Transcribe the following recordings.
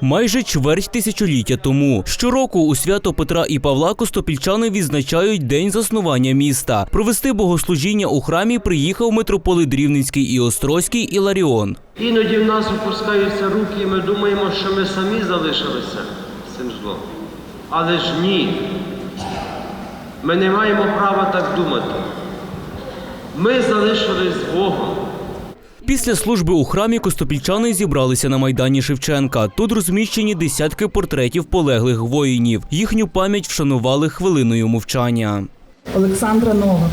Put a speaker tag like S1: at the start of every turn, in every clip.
S1: Майже чверть тисячоліття тому щороку у свято Петра і Павла костопільчани відзначають день заснування міста. Провести богослужіння у храмі приїхав митрополит Рівненський і Острозький Іларіон.
S2: Іноді в нас опускаються руки, і ми думаємо, що ми самі залишилися цим злом. Але ж ні. Ми не маємо права так думати. Ми залишились з Богом.
S1: Після служби у храмі костопільчани зібралися на майдані Шевченка. Тут розміщені десятки портретів полеглих воїнів. Їхню пам'ять вшанували хвилиною мовчання.
S3: Олександра Новака,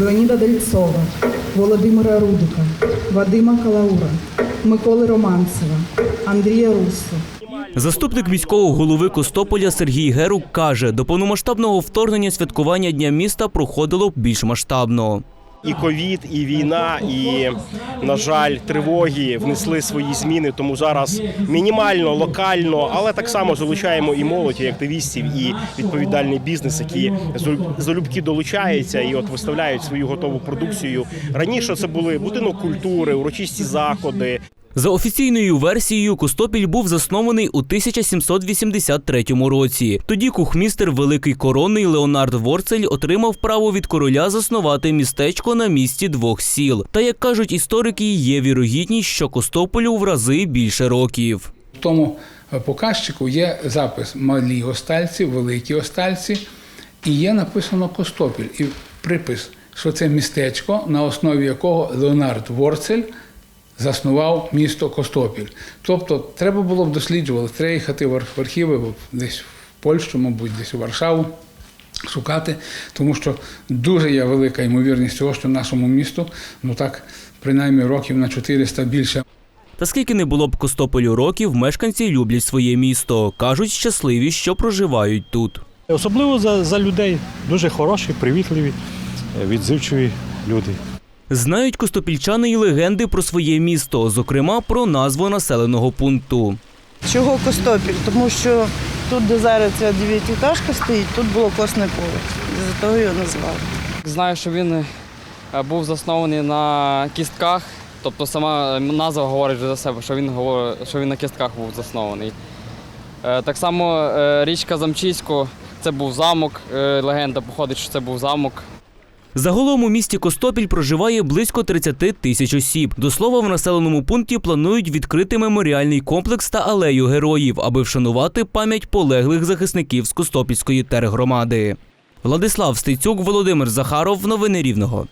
S3: Леоніда Дельцова, Володимира Рудика, Вадима Калаура, Миколи Романцева, Андрія Руссо,
S1: Заступник міського голови Костополя Сергій Герук каже, до повномасштабного вторгнення святкування Дня міста проходило більш масштабно.
S4: І ковід, і війна, і на жаль, тривоги внесли свої зміни. Тому зараз мінімально, локально, але так само залучаємо і молодь, і активістів, і відповідальний бізнес, які залюб- залюбки долучаються і от виставляють свою готову продукцію. Раніше це були будинок культури, урочисті заходи.
S1: За офіційною версією, Костопіль був заснований у 1783 році. Тоді кухмістер Великий Коронний Леонард Ворцель отримав право від короля заснувати містечко на місці двох сіл. Та як кажуть історики, є вірогідність, що Костополю в рази більше років.
S5: В тому е, показчику є запис малі остальці, великі остальці, і є написано Костопіль. І припис, що це містечко, на основі якого Леонард Ворцель заснував місто Костопіль. Тобто треба було б досліджувати, треба їхати в арх- архіви десь в Польщу, мабуть, десь у Варшаву. Шукати, тому що дуже є велика ймовірність того, що нашому місту, ну так, принаймні років на 400 більше.
S1: Та скільки не було б Костополю років, мешканці люблять своє місто. кажуть, щасливі, що проживають тут.
S6: Особливо за, за людей. Дуже хороші, привітливі, е, відзивчиві люди.
S1: Знають костопільчани й легенди про своє місто, зокрема про назву населеного пункту.
S7: Чого Костопіль? Тому що тут, де зараз ця дев'ятиэтажка стоїть, тут було косне поле. За того його назвали.
S8: Знаю, що він е, був заснований на кістках, тобто сама назва говорить вже за себе, що він говорить, що він на кістках був заснований. Е, Так само е, річка Замчисько, це був замок, е, легенда походить, що це був замок.
S1: Загалом у місті Костопіль проживає близько 30 тисяч осіб. До слова, в населеному пункті планують відкрити меморіальний комплекс та алею героїв, аби вшанувати пам'ять полеглих захисників з Костопільської тергромади. Владислав Стецюк, Володимир Захаров. Новини Рівного.